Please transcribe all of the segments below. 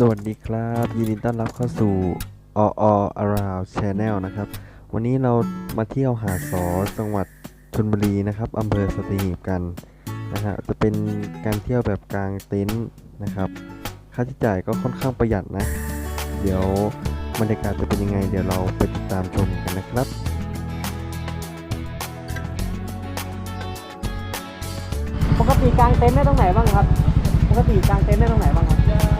สวัสดีครับ ยินดีต้อนรับเข้าสู่ออ around channel นะครับ วันนี้เรามาเที่ยวหาดสอจังหวัดชลบุรีนะครับอำเภอสตีหีบกันนะฮะจะเป็นการเที่ยวแบบกลางเต็นท์นะครับ ค่าใช้จ่ายก็ค่อนข้างประหยัดนะ เดี๋ยวบรรยากาศจะเป็นยังไง เดี๋ยวเราไปติดตามชมกันนะครับปกติกลางเต็นท์ได้ตรงไหนบ้างครับ ปกติกลางเต็นท์ได้ตรงไหนบ้างครับ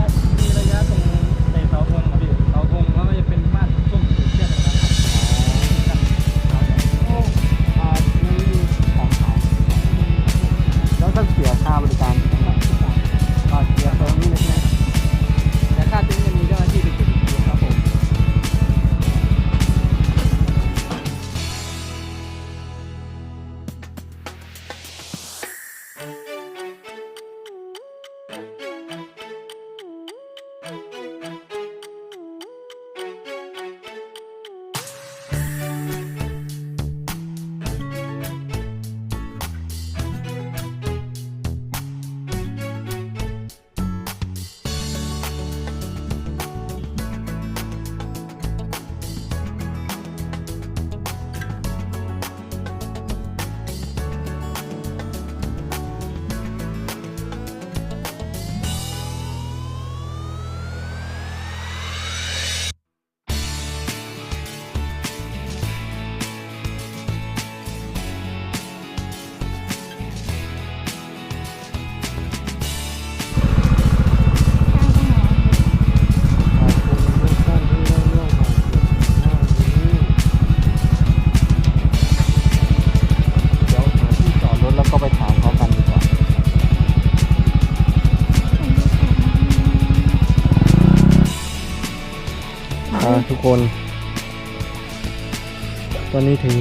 ตอถึง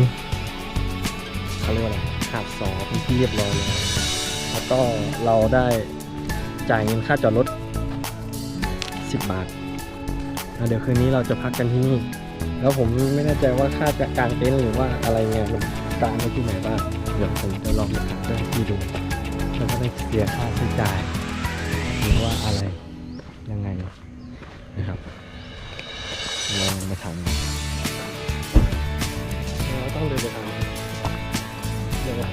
เขาเรียกว่าอะไรหาดสอเป็นที่เรียบร้อยแล้วแล้วก็เราได้จ่ายเงินค่าจอดรถ 10 บาทเดี๋ยวคืนนี้เราจะพักกันที่นี่แล้วผมไม่แน่ใจว่าค่าจะกางเต็นท์หรือว่าอะไรเงี้ยมันกางไว้ที่ไหนบ้างเดี๋ยวผมจะลองไปถามเจ้าหน้าที่ดูแล้วก็ได้เสียค่าใช้จ่ายหรือว่าอะไรยังไงนะครับลองมาทำ ต้องเดินไปทางนี้เดี๋ยวนะ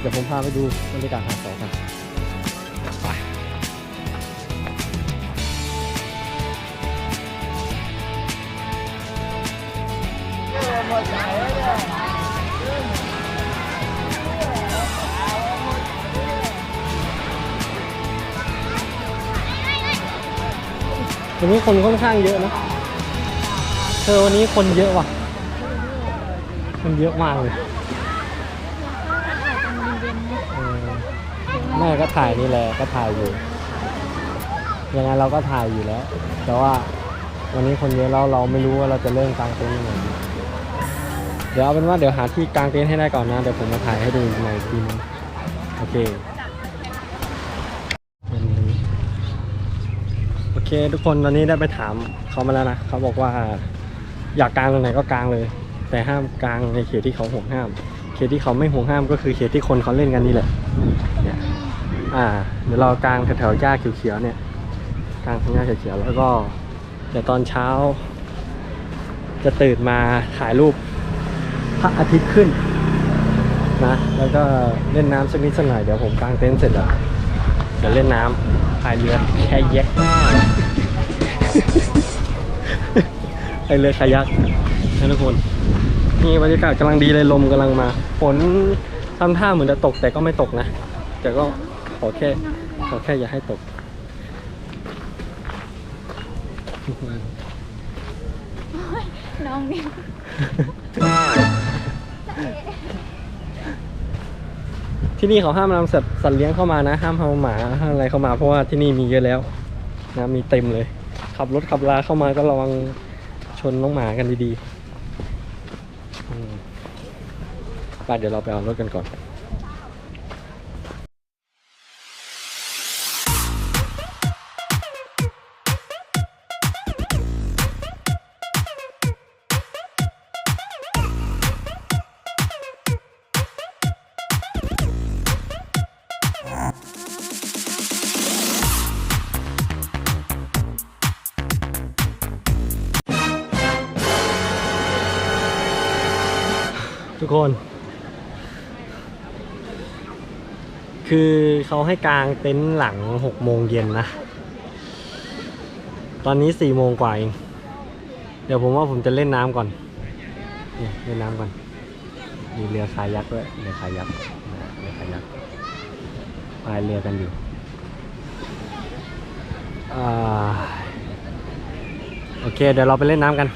เดี๋ยวผมพาไปดูบรรยากาศหาดสองกันไปวัน วันนี้คนค่อนข้างเยอะนะเธอวันนี้คนเยอะว่ะ คนเยอะมากเลยแม่ก็ถ่ายนี่แหละก็ถ่ายอยู่ยังไงเราก็ถ่ายอยู่แล้ว แต่ว่าวันนี้คนเยอะแล้วเราไม่รู้ว่าเราจะเริ่มกางเต็นท์ยังไงเดี๋ยวเอาเป็นว่าเดี๋ยวหาที่กางเต็นท์ให้ได้ก่อนนะ เดี๋ยวผมมาถ่ายให้ดูในทีนึงโอเค คทุกคนตอนนี้ได้ไปถามเขามาแล้วนะเขาบอกว่าอยากกลางตรงไหนก็กางเลย แต่ห้ามกลางในเขตที่เขาห่วงห้าม เขตที่เขาไม่ห่วงห้ามก็คือเขตที่คนเขาเล่นกันนี่แหละเนี่ยอ่าเดี๋ยวเรากลางแถวๆหญ้าเขียวๆเนี่ยกลางตรงหญ้าเขียวๆแล้วก็เดี๋ยวตอนเช้า จะตื่นมาถ่ายรูปพระอาทิตย์ขึ้นนะแล้วก็เล่นน้ำสักนิดสักหน่อยเดี๋ยวผมกางเต็นท์เสร็จแล้วเดี๋ยวเล่นน้ำพายเรือแค่แยก เรือคายักนะทุกคนนี่บรรยากาศกำลังดีเลยลมกำลังมาฝนทำท่าเหมือนจะตกแต่ก็ไม่ตกนะแต่ก็ขอแค่ขอแค่อย่าให้ตกน้องนี่ที่นี่เขาห้ามนำสัตว์สัตว์เลี้ยงเข้ามานะ ห้ามเอาหมาห้ามอะไรเข้ามาเพราะว่าที่นี่มีเยอะแล้วนะมีเต็มเลย ขับรถขับลาเข้ามาก็ระวัง ชนน้องหมากันดีๆไปเดี๋ยวเราไปเอารถกันก่อน คือเขาให้กางเต็นท์หลังหกโมงเย็นนะ ตอนนี้สี่โมงกว่าเอง เดี๋ยวผมว่าผมจะเล่นน้ำก่อนเนี่ยเล่นน้ำก่อน มีเรือคายักด้วย เรือคายักเรือคายักพายเรือกันอยู่โอเค เดี๋ยวเราไปเล่นน้ำกัน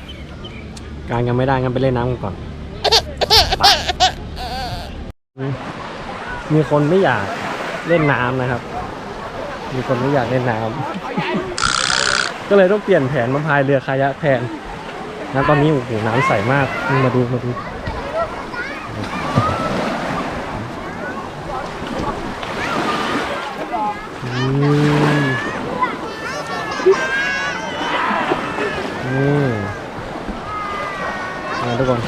กางยังไม่ได้งั้นไปเล่นน้ำกันก่อน มีคนไม่อยาก เล่นน้ำนะครับ มีคนไม่อยากเล่นน้ำ ก็เลยต้องเปลี่ยนแผนมาพายเรือคายักแทนนะตอนนี้โอ้โหน้ำใสมากมาดูมาดูอืมนี่มาทุกคน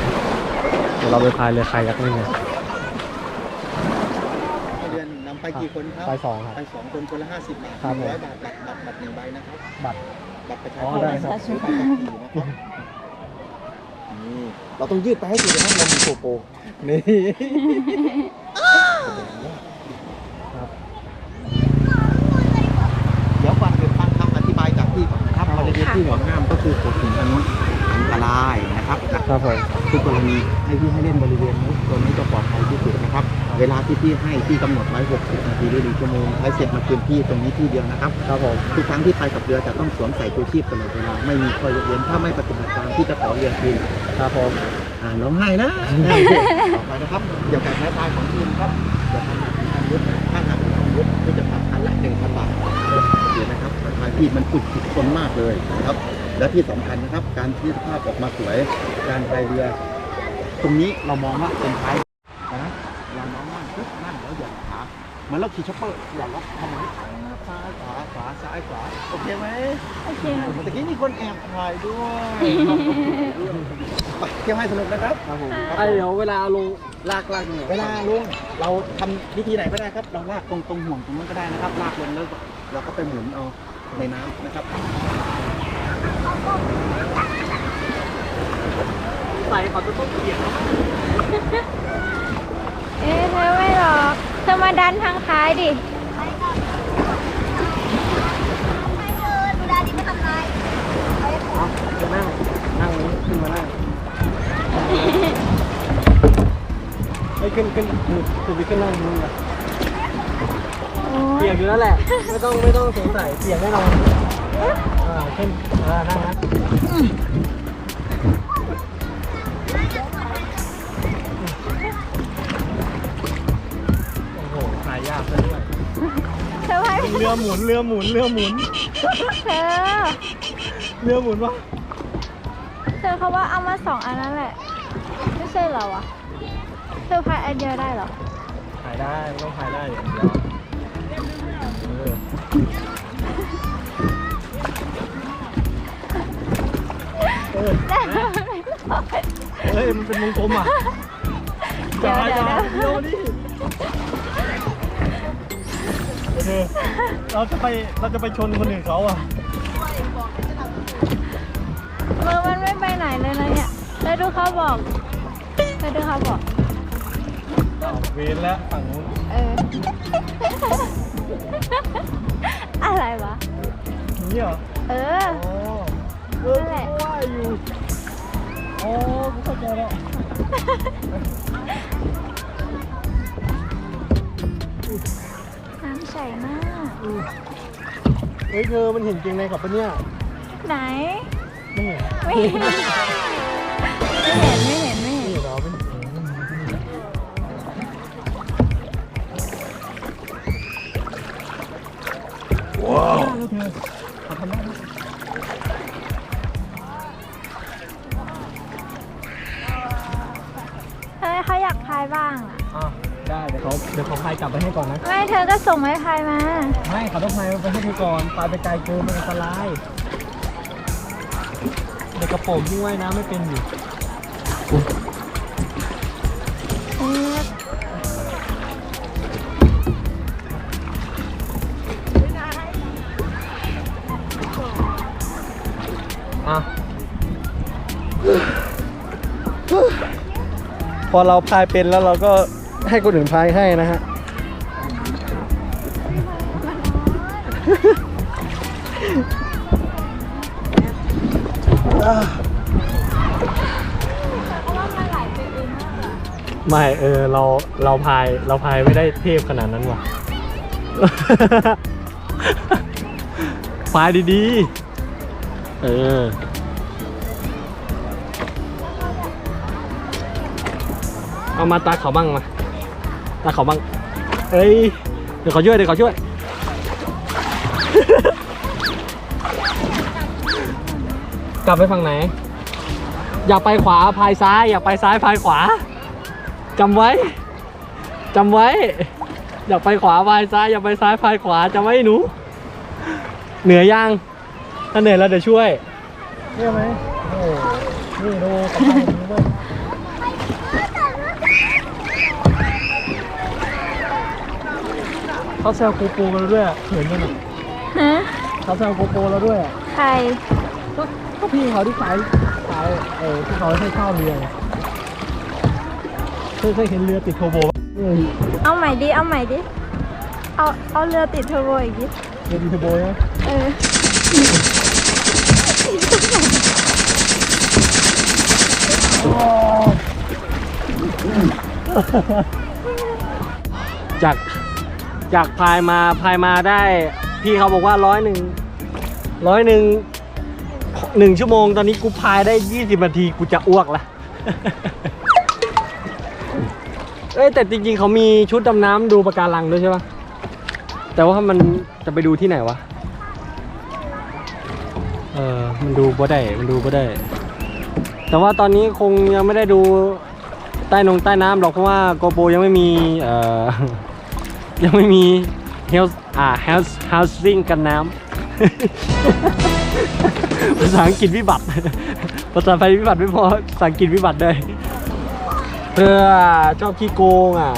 เดี๋ยวเราไปพายเรือคายักนี่ไง เดือนนำไป กี่คนครับไปสองครับ ไปสองคนคนละห้าสิบบาทครับผมร้อยบาทบัตรบัตรบัตรหนึ่งใบนะครับ บัตร บัตรประชาอ๋อชนได้ครับหรือบัตรขับขี่นะครับนี่เราต้องยืดไปให้สุดนะครับเรามีโกโปรนี่ครับเดี๋ยวก่อนเดี๋ยวฟังคำอธิบายจากพี่ก่อนนะครับบริเวณที่ห่วงห้ามก็คือกฎถึงอนุอันตรายนะครับจากครับผม ทุกกรณีให้พี่ให้เล่นบริเวณนี้ตัวนี้จะปลอดภัยที่สุดนะครับ เวลาที่พี่ให้พี่กำหนดไว้ 60 นาทีหรือหนึ่งชั่วโมงใช้เสร็จมาคืนพี่ตรงนี้ที่เดียวนะครับครับผมทุกครั้งที่ไปกับเรือจะต้องสวมใส่ชูชีพตลอดเวลาไม่มีข้อยกเว้นถ้าไม่ปฏิบัติตามที่จะขอเรือคืนครับผมอ่าน้องให้นะต่อไปนะครับเกี่ยวกับแพ้ตายของทีมครับจะทำหนักทำยุทธถ้าหนักทำยุทธก็จะปรับคันละหนึ่งพันบาทเดี๋ยวนะครับราคาที่มันฝึกผิดคนมากเลยนะครับ และที่สำคัญนะครับ การที่ภาพออกมาสวยการพายเรือ ตรงนี้เรามองว่าเป็นท้ายนะเราน้องนั่งปึ๊บนั่งแล้วเหยียดขา เหมือนเราขี่ช็อปเปอร์เหยียดแล้วทำอย่างนี้ซ้ายขวาขวาซ้ายขวาโอเคไหมโอเคค่ะเมื่อกี้มีคนแอบถ่ายด้วยไปเที่ยวให้สนุกนะครับครับผมไอเดี๋ยวเวลาลงลากลากเนี่ยเวลาลงเราทำวิธีไหนก็ได้ครับ เราลากตรงตรงห่วงตรงนั้นก็ได้นะครับ ลากลงแล้วเราก็ไปหมุนเอาในน้ำนะครับ ใส่เขาจะต้องเปลี่ยน เอ๊ะเธอไม่หรอกเธอ มาดันทางท้ายดิจะนั่ง นั่งนี้ขึ้นมานั่งไอ้ยขึ้นขึ้นคือคือไปขึ้นนั่งนู้นนะโอ้เปียยกอยู่แล้วแหละ ไม่ต้องไม่ต้องสงสัยเปียกแน่นอนอ่าขึ้นอ่านั่งนะ เธอว่าเรือหมุนเรือหมุนเรือหมุนเธอเรือหมุนวะเธอเขาว่าเอามาสองอันนั้นแหละ ไม่ใช่เหรอวะเธอพายอันเดียวได้เหรอขายได้ไม่ต้องขายได้เดี๋ยวเออเออเฮ้ยมันเป็นวงกลมอะเดี๋ยวเดี๋ยวเดี๋ยวเดี๋ ยวดิโอเคเราจะไปเราจะไปชนคนอื่นเขาอะมือมันไม่ไปไหนเลยนะเนี่ยแล้วดูเขาบอกแล้วดูเขาบอก อ้าวเวนแล้วฝั่งนู้นเออ อะไรวะ นี่เหรอเออ อ๋อเออนั่นแหละ กูว่าอยู่อ๋อกูเข้าใจแล้ว ใสมากเฮ้ยเธอมันเห็นเกงในกับปะเนี่ยไหน ไม่เห็นไม่เห็น ไม่เห็น ไม่เห็น ไม่เห็นี่นเหรอเป็นว้าวเธอขอทำได้ไหมเฮ้ยเขาอยากพายบ้างอะอะได้ เดี๋ยวเขาเดี๋ยวเขาพายกลับไปให้ก่อนนะ ไม่เธอก็ส่งไม้พายมา ไม่เขาต้องพายไปให้เธอก่อนพายไปไกลเกินมันอันตรายเด็กกระโปรงยิ่งว่ายน้ำไม่เป็นอยู่เอออะพอเราพายเป็นแล้วเราก็ ให้คนอื่นพายให้นะฮะไหลไปเองมากอะไม่เออเราเราพายเราพายไม่ได้เทพขนาดนั้นว่ะ พายดีๆ เออเอามาตาเขาบ้างมา ตาเขาบ้างเอ้ย เดี๋ยวเขาช่วย เดี๋ยวเขาช่วย กลับไปฝั่งไหน อย่าไปขวาพายซ้าย อย่าไปซ้ายพายขวา จำไว้ จำไว้ อย่าไปขวาพายซ้าย อย่าไปซ้ายพายขวาจำไว้หนู เหนื่อยยัง ถ้าเหนื่อยแล้วเดี๋ยวช่วย เชื่อไหมโอ้นี่ดูกับข้าวดู เว้ยเขาแซวโกโปรกันด้วยเห็นกันอะฮะเขาแซวโกโปรแล้วด้วยอะใครก็ก็พี่เขาที่ขายขายเออที่เขาให้เช่าเรือไงเคยเคยเห็นเรือติดโทโบปะเออเอาใหม่ดิ เอาใหม่ดิ เอา เอาเรือติดเทอร์โบอีกดิ เรือติดโทโบนะเออ จาก จากพายมาพายมาได้ พี่เขาบอกว่าร้อยหนึ่งร้อยหนึ่งหนึ่งชั่วโมงตอนนี้กูพายได้ยี่สิบนาทีกูจะอ้วกละเอ้ยแต่จริงๆเขามีชุดดำน้ำดูปะการังด้วยใช่ปะแต่ว่ามันจะไปดูที่ไหนวะ เออมันดูบ่ได้มันดูบ่ได้ แต่ว่าตอนนี้คงยังไม่ได้ดูใต้นงใต้น้ำหรอกเพราะว่าโกโปยังไม่มี เอ่อ ยังไม่มีเฮลอ่า house housing กันน้ำภาษาอังกฤษวิบัติภาษาไทยวิบัติไม่พอภาษาอังกฤษวิบัติด้วยเพื่อชอบขี้โกงอะ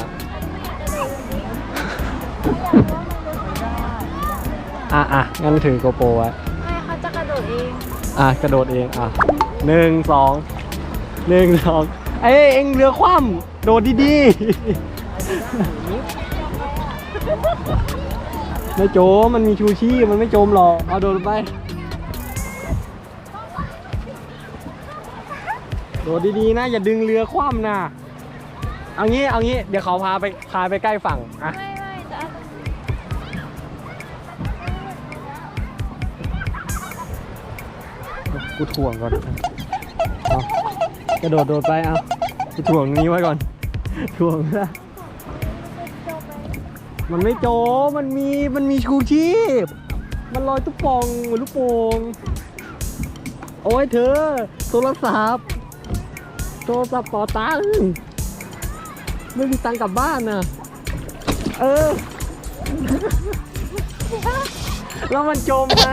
อะอะงั้นถือโกโปรไว้ไม่เขาจะกระโดดเอง อะกระโดดเองอะหนึ่งสองหนึ่งสองเอ้ยเอ็งเรือคว่ำโดดดีๆ ไม่โจมมันมีชูชีพมันไม่โจมหรอก เอาโดดลงไป โดดดีๆนะ อย่าดึงเรือคว่ำนะเอางี้เอางี้เดี๋ยวเขาพาไปพาไปใกล้ฝั่งอะไม่ไม่จะเอากูถ่วงก่อนเอากระโดดโดดไปเอากูถ่วงนี้ไว้ก่อนถ่วงนะ มันไม่โจมมันมี มันมีชูชีพ มันลอยตุ๊กปองเหมือนลูกโป่ง โอ้ยเธอ โทรศัพท์ โทรศัพท์ต่อตังไม่มีตังกลับบ้านนะเออ แล้วมันจมไหม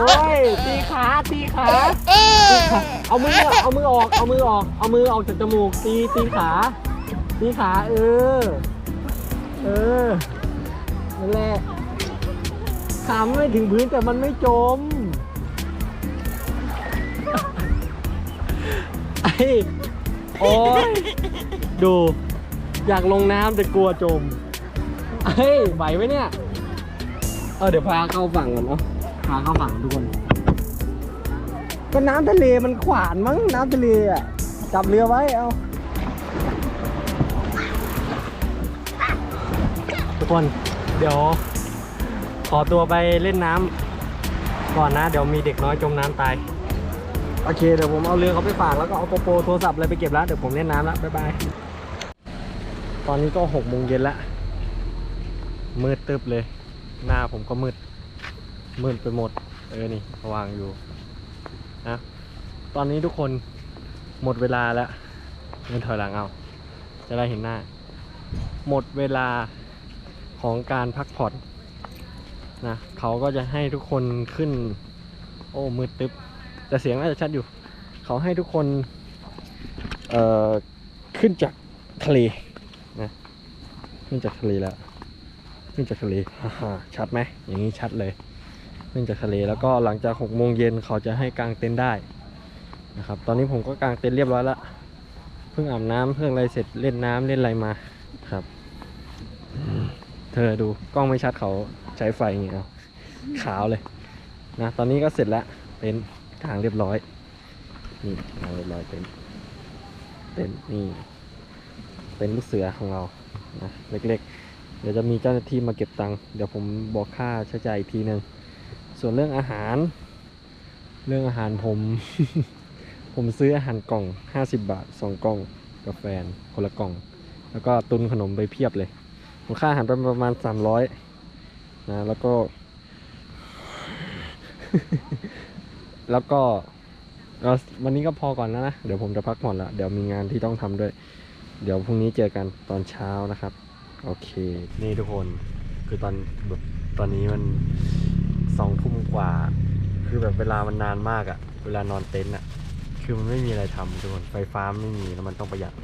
โอ้ยตีขาตีขาตีขา เอามือ เอามือออก เอามือออก เอามือออกจากจมูก ตี ตีขา ตีขา เออ เออนั่นแหละขามันไม่ถึงพื้นแต่มันไม่จม ไอ้โอ้ยดู อยากลงน้ำแต่กลัวจม เฮ้ยไหวไหมเนี่ย เออเดี๋ยวพาเข้าฝั่งก่อนเนาะพาเข้าฝั่งทุกคน ก็น้ำทะเลมันขวานมั้งน้ำทะเลอะจับเรือไว้เอา คน เดี๋ยว ขอตัวไปเล่นน้ำก่อนนะ เดี๋ยวมีเด็กน้อยจมน้ำตาย โอเค เดี๋ยวผมเอาเรือเขาไปฝากแล้วก็เอาโกโปโทรศัพท์อะไรไปเก็บแล้ว เดี๋ยวผมเล่นน้ำแล้ว บ๊ายบาย ตอนนี้ก็หกโมงเย็นล้วมืดตึบเลย หน้าผมก็มืด มืดไปหมด เออ นี่วางอยู่นะตอนนี้ทุกคนหมดเวลาแล้วเงินถอยหลังเอา จะได้เห็นหน้า หมดเวลา ของการพักผ่อนนะเขาก็จะให้ทุกคนขึ้น โอ้มืดตึบแต่เสียงน่าจะชัดอยู่ เขาให้ทุกคนเอ่อขึ้นจากทะเลนะขึ้นจากทะเลแล้วขึ้นจากทะเลฮ่าฮ่าชัดไหมอย่างนี้ชัดเลยขึ้นจากทะเลแล้วก็หลังจากหกโมงเย็นเขาจะให้กางเต็นท์ได้นะครับตอนนี้ผมก็กางเต็นท์เรียบร้อยแล้วเพิ่งอาบน้ำเพิ่งอะไรเสร็จเล่นน้ำเล่นอะไรมา เธอดูกล้องไม่ชัดเขาใช้ไฟอย่างเงี้ยขาวเลยนะตอนนี้ก็เสร็จแล้วเป็นกลางเรียบร้อยนี่กลางเรียบร้อยเป็นเป็นนี่เป็นลูกเสือของเรานะเล็กๆ เดี๋ยวจะมีเจ้าหน้าที่มาเก็บตังค์เดี๋ยวผมบอกค่าใช้จ่ายอีกทีหนึ่งส่วนเรื่องอาหาร เรื่องอาหารผม ผมซื้ออาหารกล่อง 50 บาท 2 กล่องกับแฟนคนละกล่อง แล้วก็ตุนขนมไปเพียบเลย ผมค่าอาหารไปประมาณ300นะแล้วก็ แล้วก็เราวันนี้ก็พอก่อนแล้วนะ เดี๋ยวผมจะพักผ่อนละเดี๋ยวมีงานที่ต้องทำด้วย เดี๋ยวพรุ่งนี้เจอกันตอนเช้านะครับ โอเค นี่ทุกคนคือตอนแบบตอนนี้มันสองทุ่มกว่า คือแบบเวลามันนานมากอะเวลานอนเต็นท์อะคือมันไม่มีอะไรทำทุกคนไฟฟ้าไม่มีแล้วมันต้องประหยัด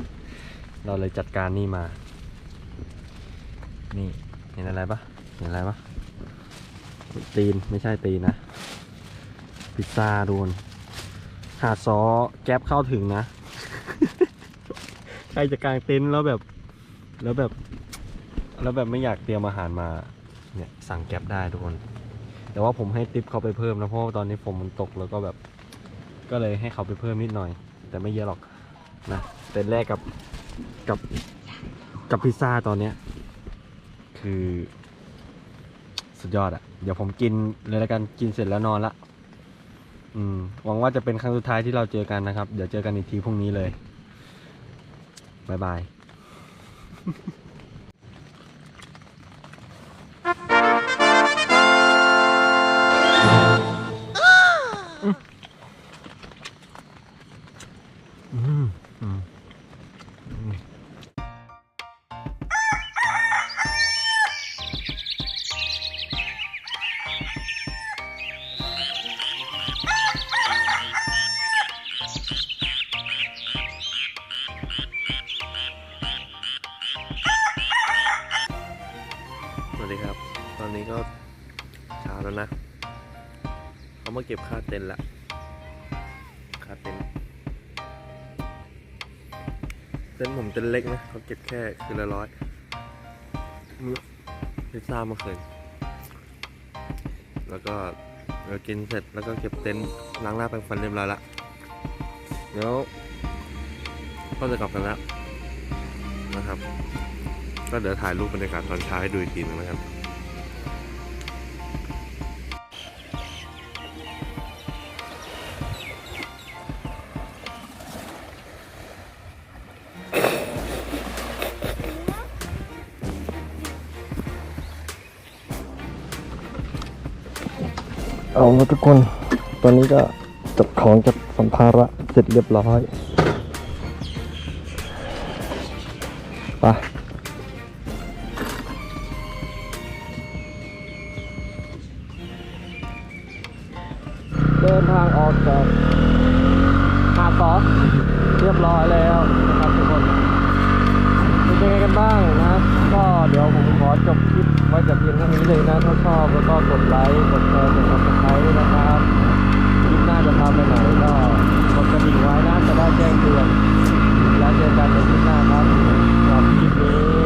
เราเลยจัดการนี่มา นี่เห็นอะไรปะเห็นอะไรปะตีนไม่ใช่ตีนนะ พิซซ่าโดนหาซอแก๊ปเข้าถึงนะ ใครจะกางเต็นท์แล้วแบบ แล้วแบบ แล้วแบบไม่อยากเตรียมอาหารมา เนี่ยสั่งแก๊ปได้ทุกคน แต่ว่าผมให้ติปเขาไปเพิ่มนะเพราะาตอนนี้ฝนมันตกแล้วก็แบบ ก็เลยให้เขาไปเพิ่มนิดหน่อย แต่ไม่เยอะหรอกนะเต็นท์แรกกับกับกับพิซซ่าตอนเนี้ย คือ สุดยอดอะเดี๋ยวผมกินเลยละกันกินเสร็จแล้วนอนละอืมหวังว่าจะเป็นครั้งสุดท้ายที่เราเจอกันนะครับ เดี๋ยวเจอกันอีกทีพรุ่งนี้เลยบายบาย เก็บค่าเต็นท์ละค่าเต็นท์เส้นผมเส้นเล็กนะเขาเก็บแค่คืนละร้อยมือพิซซ่าเมื่อคืนแล้วก็เรากินเสร็จแล้วก็เก็บเต็นท์ล้างหน้าแปรงฟันเรียบร้อยละเดี๋ยวก็จะกลับกันแล้วนะครับ ก็เดี๋ยวถ่ายรูปบรรยากาศตอนเช้าให้ดูอีกทีนึงนะครับ เอาละทุกคน ตอนนี้ก็จัดของจัดสัมภาระเสร็จเรียบร้อยไปเดินทางออกจากหาดสอเรียบร้อยแล้วนะครับทุกคน เป็นยังไงกันบ้างนะ ก็เดี๋ยวผมขอจบคลิปไว้แต่เพียงเท่านี้เลยนะ ถ้าชอบแล้วก็กดไลค์กดแชร์กดซับสไครต์นะครับคลิปหน้าจะทำไปไหนก็กดกระดิ่งไว้นะจะได้แจ้งเตือนแล้วเจอกันในคลิปหน้าครับสำหรับคลิปนี้